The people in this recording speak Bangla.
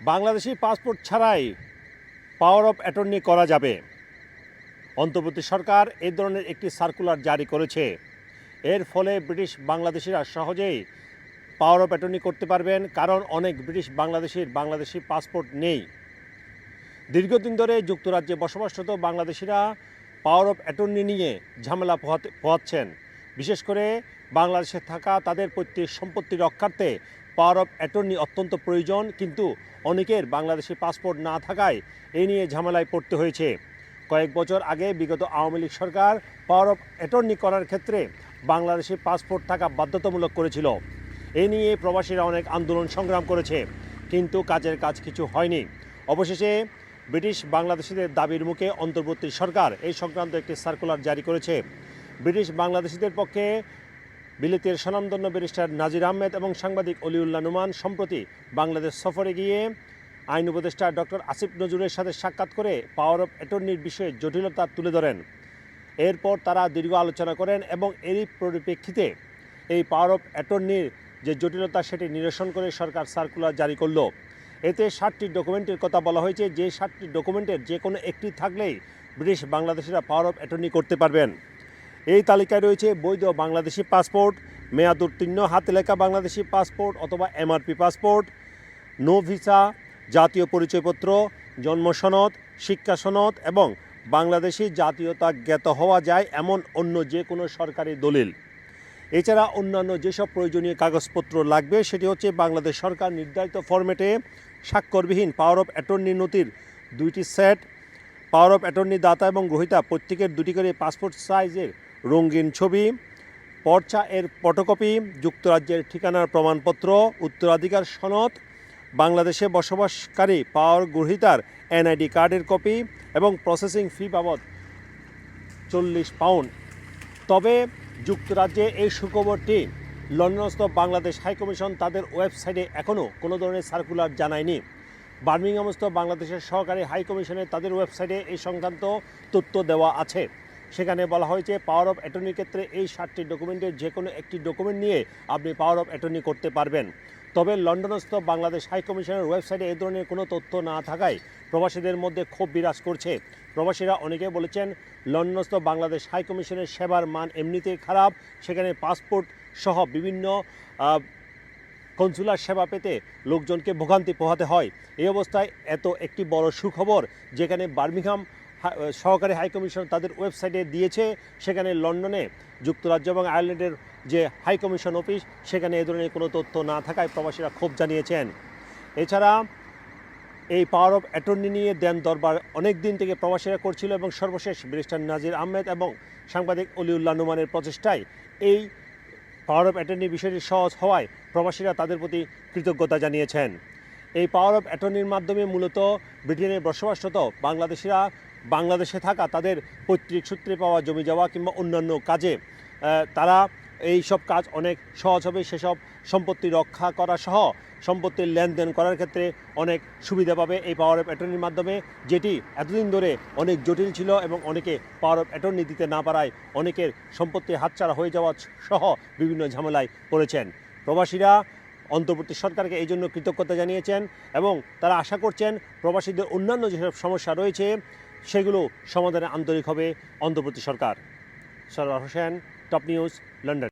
বাংলাদেশি পাসপোর্ট ছাড়াই পাওয়ার অফ অ্যাটর্নি করা যাবে। অন্তর্বর্তী সরকার এই ধরনের একটি সার্কুলার জারি করেছে। এর ফলে ব্রিটিশ বাংলাদেশিরা সহজেই পাওয়ার অফ অ্যাটর্নি করতে পারবেন, কারণ অনেক ব্রিটিশ বাংলাদেশির বাংলাদেশি পাসপোর্ট নেই। দীর্ঘদিন ধরে যুক্তরাজ্যে বসবাসরত বাংলাদেশিরা পাওয়ার অফ অ্যাটর্নি নিয়ে ঝামেলা পোহাচ্ছেন। বিশেষ করে বাংলাদেশে থাকা তাদের পৈতৃক সম্পত্তি রক্ষার্থে পাওয়ার অফ অ্যাটর্নি অত্যন্ত প্রয়োজন, কিন্তু অনেকের বাংলাদেশি পাসপোর্ট না থাকায় এ নিয়ে ঝামেলায় পড়তে হয়েছে। কয়েক বছর আগে বিগত আওয়ামী লীগ সরকার পাওয়ার অফ অ্যাটর্নি করার ক্ষেত্রে বাংলাদেশি পাসপোর্ট থাকা বাধ্যতামূলক করেছিল। এ নিয়ে প্রবাসীরা অনেক আন্দোলন সংগ্রাম করেছে, কিন্তু কাজের কাজ কিছু হয়নি। অবশেষে ব্রিটিশ বাংলাদেশিদের দাবির মুখে অন্তর্বর্তী সরকার এই সংক্রান্ত একটি সার্কুলার জারি করেছে। ব্রিটিশ বাংলাদেশিদের পক্ষে বিলেতের স্বনামধন্য ব্যারিস্টার নাজির আহমেদ এবং সাংবাদিক অলিউল্লা নুমান সম্প্রতি বাংলাদেশ সফরে গিয়ে আইন উপদেষ্টা ডক্টর আসিফ নজরুলের সাথে সাক্ষাৎ করে পাওয়ার অফ অ্যাটর্নির বিষয়ে জটিলতা তুলে ধরেন। এরপর তারা দীর্ঘ আলোচনা করেন এবং এরই পরিপ্রেক্ষিতে এই পাওয়ার অফ অ্যাটর্নির যে জটিলতা সেটি নিরসন করে সরকার সার্কুলার জারি করল। এতে ষাটটি ডকুমেন্টের কথা বলা হয়েছে। যে ষাটটি ডকুমেন্টের যে কোনো একটি থাকলেই ব্রিটিশ বাংলাদেশিরা পাওয়ার অফ অ্যাটর্নি করতে পারবেন। এই তালিকায় রয়েছে বৈধ বাংলাদেশি পাসপোর্ট, মেয়াদ উত্তীর্ণ, হাতে লেখা বাংলাদেশি পাসপোর্ট অথবা এমআরপি পাসপোর্ট, নো ভিসা, জাতীয় পরিচয়পত্র, জন্ম সনদ, শিক্ষা সনদ এবং বাংলাদেশি জাতীয়তা জ্ঞাত হওয়া যায় এমন অন্য যে কোনো সরকারি দলিল। এছাড়া অন্যান্য যেসব প্রয়োজনীয় কাগজপত্র লাগবে সেটি হচ্ছে বাংলাদেশ সরকার নির্ধারিত ফরম্যাটে স্বাক্ষরবিহীন পাওয়ার অফ অ্যাটর্নি নথির দুইটি সেট, পাওয়ার অফ অ্যাটর্নি দাতা এবং গ্রহীতা প্রত্যেকের দুটি করে পাসপোর্ট সাইজের রঙিন ছবি, পর্চা এর ফটোকপি, যুক্তরাজ্যের ঠিকানার প্রমাণপত্র, উত্তরাধিকার সনদ, বাংলাদেশে বসবাসকারী পাওয়ার গ্রহীতার এনআইডি কার্ডের কপি এবং প্রসেসিং ফি বাবদ চল্লিশ পাউন্ড। তবে যুক্তরাজ্যে এই সুখবরটি লন্ডনস্থ বাংলাদেশ হাইকমিশন তাদের ওয়েবসাইটে এখনও কোনো ধরনের সার্কুলার জানায়নি। বার্মিংহামস্থ বাংলাদেশের সহকারী হাইকমিশনে তাদের ওয়েবসাইটে এই সংক্রান্ত তথ্য দেওয়া আছে। সেখানে বলা হয়েছে পাওয়ার অফ অ্যাটর্নির ক্ষেত্রে এই সাতটি ডকুমেন্টের যে কোনো একটি ডকুমেন্ট নিয়ে আপনি পাওয়ার অফ অ্যাটর্নি করতে পারবেন। তবে লন্ডনস্থ বাংলাদেশ হাইকমিশনের ওয়েবসাইটে এই ধরনের কোনো তথ্য না থাকায় প্রবাসীদের মধ্যে ক্ষোভ বিরাজ করছে। প্রবাসীরা অনেকে বলেছেন, লন্ডনস্থ বাংলাদেশ হাইকমিশনের সেবার মান এমনিতেই খারাপ, সেখানে পাসপোর্ট সহ বিভিন্ন কনসুলার সেবা পেতে লোকজনকে ভোগান্তি পোহাতে হয়। এই অবস্থায় এত একটি বড় সুখবর, যেখানে বার্মিংহাম সহকারী হাইকমিশন তাদের ওয়েবসাইটে দিয়েছে, সেখানে লন্ডনে যুক্তরাজ্য এবং আয়ারল্যান্ডের যে হাইকমিশন অফিস, সেখানে এ ধরনের কোনো তথ্য না থাকায় প্রবাসীরা ক্ষোভ জানিয়েছেন। এছাড়া এই পাওয়ার অফ অ্যাটর্নি নিয়ে দেন দরবার অনেক দিন থেকে প্রবাসীরা করছিল এবং সর্বশেষ ব্যারিস্টার নাজির আহমেদ এবং সাংবাদিক অলিউল্লাহ নুমানের প্রচেষ্টায় এই পাওয়ার অফ অ্যাটর্নি বিষয়টি সহজ হওয়ায় প্রবাসীরা তাদের প্রতি কৃতজ্ঞতা জানিয়েছেন। এই পাওয়ার অফ অ্যাটর্নির মাধ্যমে মূলত ব্রিটেনে বসবাসরত বাংলাদেশিরা বাংলাদেশে থাকা তাদের পৈতৃক সূত্রে পাওয়া জমি যাওয়া কিংবা অন্যান্য কাজে তারা এই সব কাজ অনেক সহজ হবে। সেসব সম্পত্তি রক্ষা করা সহ সম্পত্তির লেনদেন করার ক্ষেত্রে অনেক সুবিধা পাবে এই পাওয়ার অফ অ্যাটর্নির মাধ্যমে, যেটি এতদিন ধরে অনেক জটিল ছিল এবং অনেকে পাওয়ার অফ অ্যাটর্নি দিতে না পারায় অনেকের সম্পত্তি হাতছাড়া হয়ে যাওয়া সহ বিভিন্ন ঝামেলায় পড়েছেন। প্রবাসীরা অন্তর্বর্তী সরকারকে এই জন্য কৃতজ্ঞতা জানিয়েছেন এবং তারা আশা করছেন প্রবাসীদের অন্যান্য যেসব সমস্যা রয়েছে, সেগুলো সমাধানে আন্তরিক হবে অন্তর্বর্তী সরকার। Sarwar Hossain, top news, London.